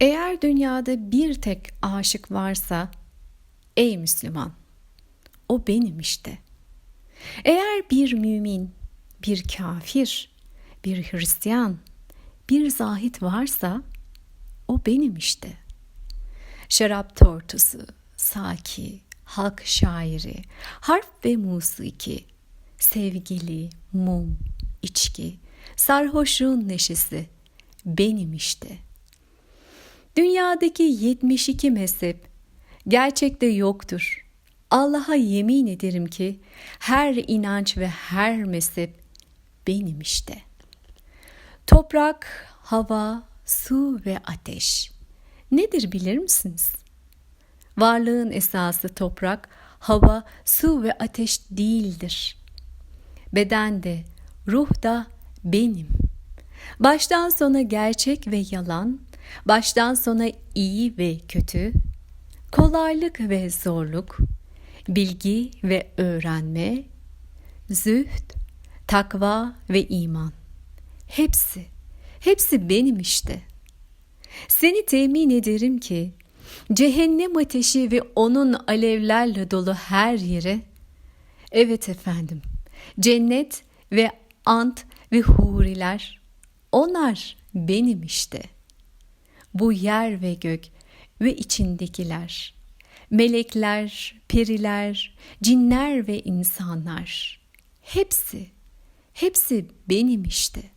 Eğer dünyada bir tek aşık varsa ey Müslüman o benim işte. Eğer bir mümin, bir kafir, bir Hristiyan, bir zahit varsa o benim işte. Şarap tortusu, saki, halk şairi, harf ve musiki, sevgili, mum, içki, sarhoşluğun neşesi benim işte. Dünyadaki 72 mezhep gerçekte yoktur. Allah'a yemin ederim ki her inanç ve her mezhep benim işte. Toprak, hava, su ve ateş nedir bilir misiniz? Varlığın esası toprak, hava, su ve ateş değildir. Beden de, ruh da benim. Baştan sona gerçek ve yalan, baştan sona iyi ve kötü, kolaylık ve zorluk, bilgi ve öğrenme, zühd, takva ve iman. Hepsi, hepsi benim işte. Seni temin ederim ki cehennem ateşi ve onun alevlerle dolu her yere evet efendim cennet ve ant ve huriler onlar benim işte. Bu yer ve gök ve içindekiler, melekler, periler, cinler ve insanlar hepsi hepsi benim işte.''